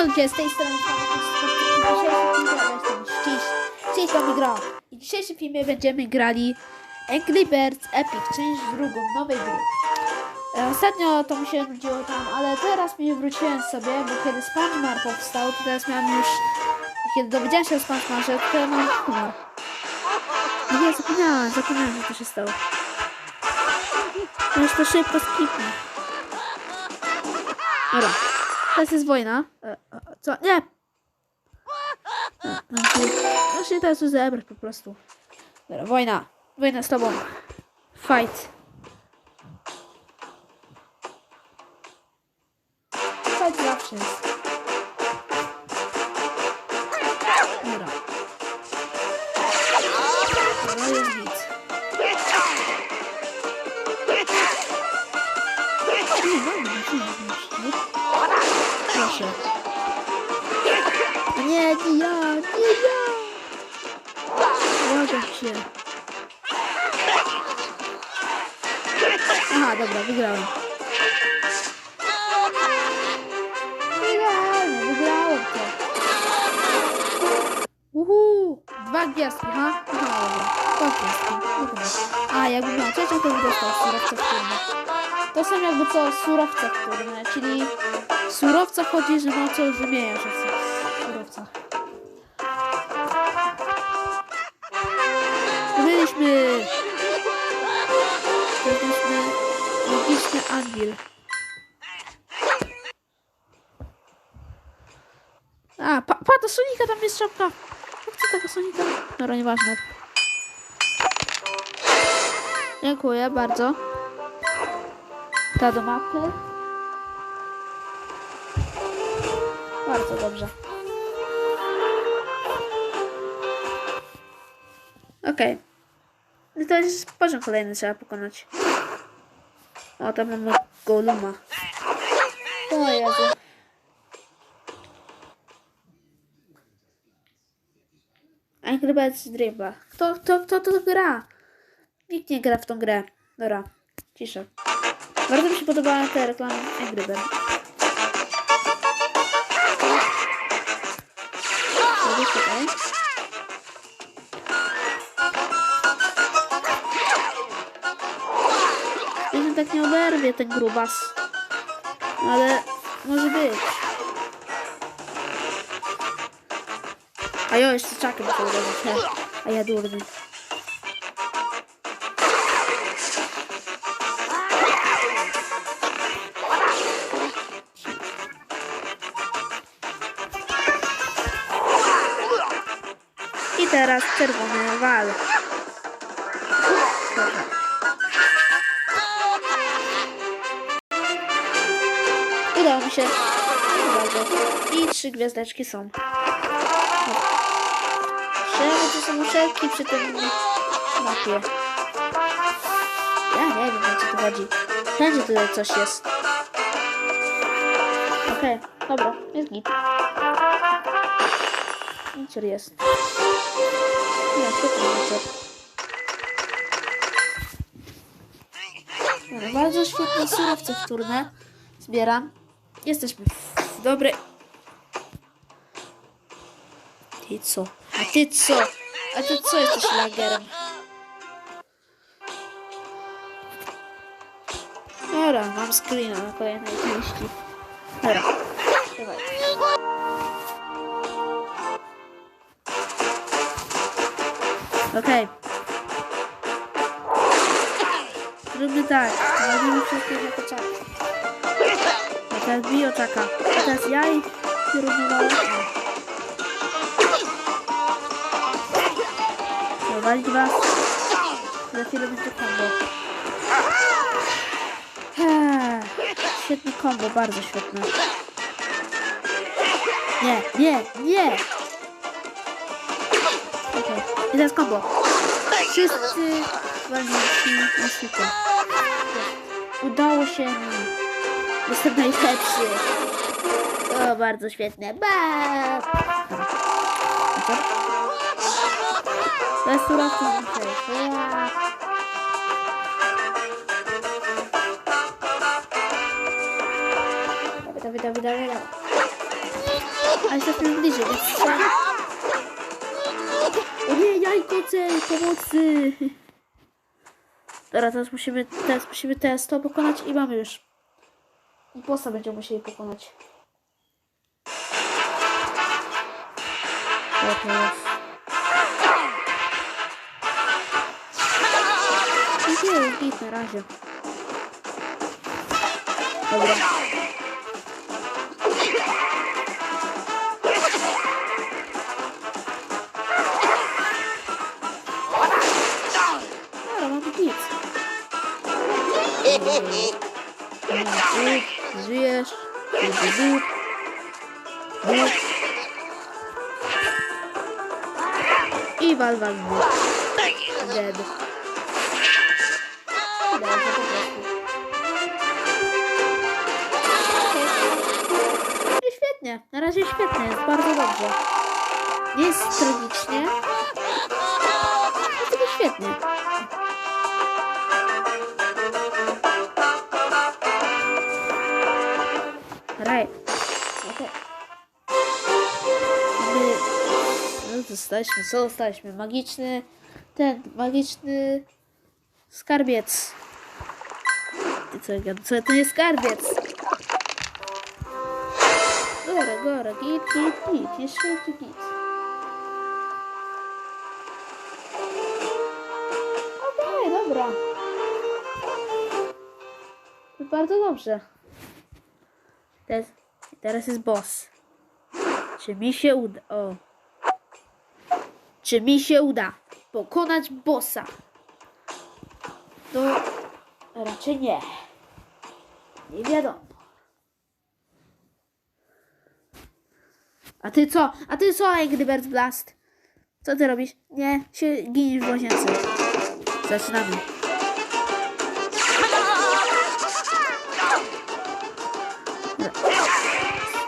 Siema ludzie, z tej strony filmie gra. I w dzisiejszym filmie będziemy grali Angry Birds Epic, część drugą, nowej gry. E, Ostatnio to mi się nudziło tam, ale teraz mi wróciłem sobie, bo kiedy SpongeMar powstał, to teraz miałem już... Kiedy dowiedziałem się o SpongeMarze, to ja mam humor. No nie, zapomniałem, zapomniałem, że to się stało. No już to szybko skipnę. Dobra. Teraz jest wojna. E, e, co? Nie! Znaczy teraz zebrać po prostu. Dobra, wojna. Wojna z tobą. Fight. Fight zawsze jest. Dobra. Dobra, jest git. Nie, wojna, nie, nie, nie. Proszę. Nie, nie ja, nie ja. Błagam cię. Aha, dobra, wygrałem. Wygrałem, wygrałem to. Uhu, dwa gwiazdki, ha? Aha, dobra, dwa gwiazdki. No. A, jakbym miał trzecią, to bym dostał surowce wtórne. To są jakby co surowce wtórne, czyli w surowcach chodzi, że ma co wymienia się w surowcach. Byliśmy... Byliśmy... Logiczny anvil. A, pa, pa, Sonika tam jest szapka. Ja chcę tego Sonika. Dobra, nieważne. Dziękuję bardzo. Ta do mapy. Bardzo dobrze. Okej. No to jest poziom kolejny trzeba pokonać. O, tam mamy Goluma. O Jezu. Angry Birds Dribbla. Kto, kto, kto to gra? Nikt nie gra w tą grę. Dobra, cisza. Bardzo mi się podobała ta reklama Angry. Sobie tutaj. Jeden tak nie oberwie ten grubas. Ale może być. A ja jeszcze czakiem to uderzyć. A ja durny. Teraz czerwony wal. Udało mi się. I trzy gwiazdeczki są. Czemu to są muszelki przy tym mapie? Ja nie wiem, o co tu chodzi. Wszędzie tutaj coś jest. Okej, dobra, jest git. Wincer jest. Dobra, bardzo świetne surowce wtórne. Zbieram. Jesteśmy w dobrej... Ty co? A ty co? A ty co jesteś lagerem? Dobra, mam screena na kolejnej części. Dobra, Okej. Zróbmy tak. Zrobimy wszystkich jako czak. A teraz bio czaka. A teraz ja i wyrównywałem. Walić was. Za chwilę będzie combo. Ha, Świetne combo, bardzo świetne. Nie, nie, nie! I teraz combo. Wszyscy walnięci na świecie. Udało się mi. Jestem najlepszy. O, bardzo świetne. Ba! Bez. Ja. Dawaj, dawaj, dawaj, dawaj, dawaj. A jesteśmy bliżej, więc. O nie, jajkoce, pomocy! Dobra, teraz musimy, teraz musimy teraz to pokonać i mamy już. I bossa będziemy musieli pokonać. Jest. Nie, git na razie. Dobra. Dobra, Żyjesz. Dup, dup. Dup. I wal, wal, wal. Dead. Świetnie, na razie świetnie, jest bardzo dobrze. Nie jest tragicznie, jest świetnie. Dostaliśmy, co dostaliśmy? Magiczny, ten, magiczny skarbiec. Co, co to nie skarbiec? Gora, gora, git, git, git, jeszcze git. Okej, dobra. Bardzo dobrze. Teraz, teraz jest boss. Czy mi się uda? O. Czy mi się uda pokonać bossa? To raczej nie. Nie wiadomo. A ty co? A ty co, Angry Birds Blast? Co ty robisz? Nie, się giniesz w łazience. Zaczynamy.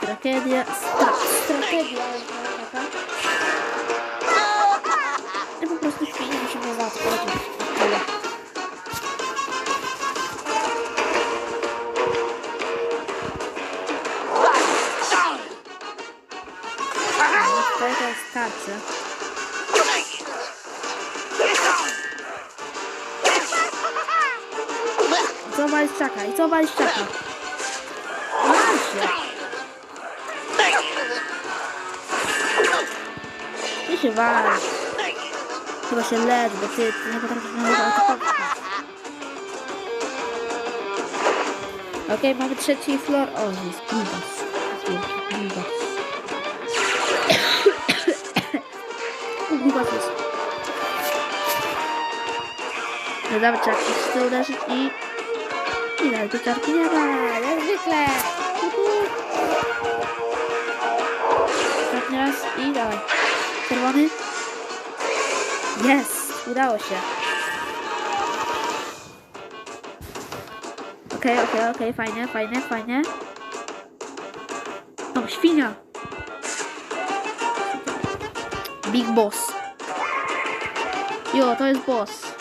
Tragedia, stra, strategia taka. Ja po prostu świnie musimy zaskoczyć. Tyle. To jest tarcza. I co walisz czaka? I co walisz czaka? Wal się! Ty się wal. Chyba się lecz, bo ty, nie potrafisz nawet atakować. Okej, mamy trzeci floor. O, jest grubas. O, grubas jest. No dobra, trzeba się uderzyć i... I do czarki nie ma, jak zwykle. Ostatni raz i dawaj. Czerwony. Jest! Udało się. Okej, okej, okej, fajnie, fajnie, fajnie. O, świnia! Big Boss. Jo, to jest boss.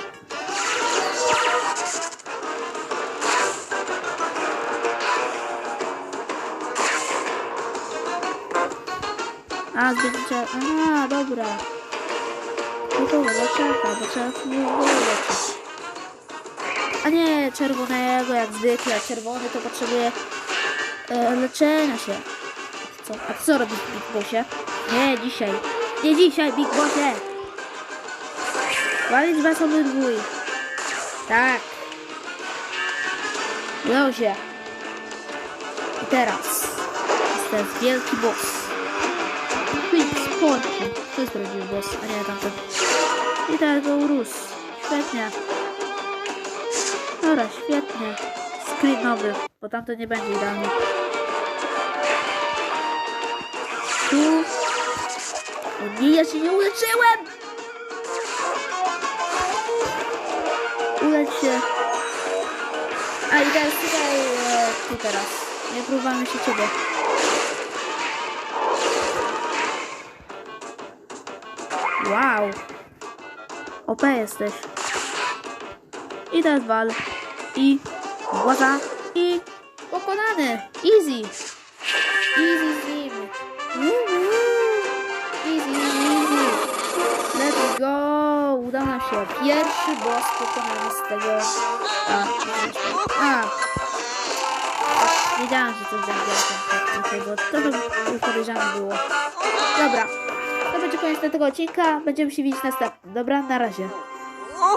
A, zbyt. Aha, dobra. No to dlaczego? Bo trzeba było leczyć. A nie, czerwonego jak zwykle. Czerwony to potrzebuje e, leczenia się. Co? A co robisz Big Bossie? Nie, dzisiaj. Nie dzisiaj, Big Bossie! Walić was obydwój. Tak. Się. I teraz. Jest wielki boss. Quick Sporki. To jest prawdziwy boss, a nie tamten. I teraz go urósł. Świetnie. Dobra, świetnie. Screen nowy, bo tamto nie będzie idealny. Tu. O nie, ja się nie uleczyłem! Ulecz się. A i teraz tutaj, e, tu teraz. Nie próbujemy się ciebie. Wow. OP jesteś. I teraz wal. I władza. I pokonany. Easy. Easy team. Easy, easy. Let's go. Udało nam się. Pierwszy boss pokonany z tego... A, a. Wiedziałam, że to będzie. Dlatego to, to podejrzane było. Dobra będzie koniec tego odcinka. Będziemy się widzieć następnym. Dobra, na razie.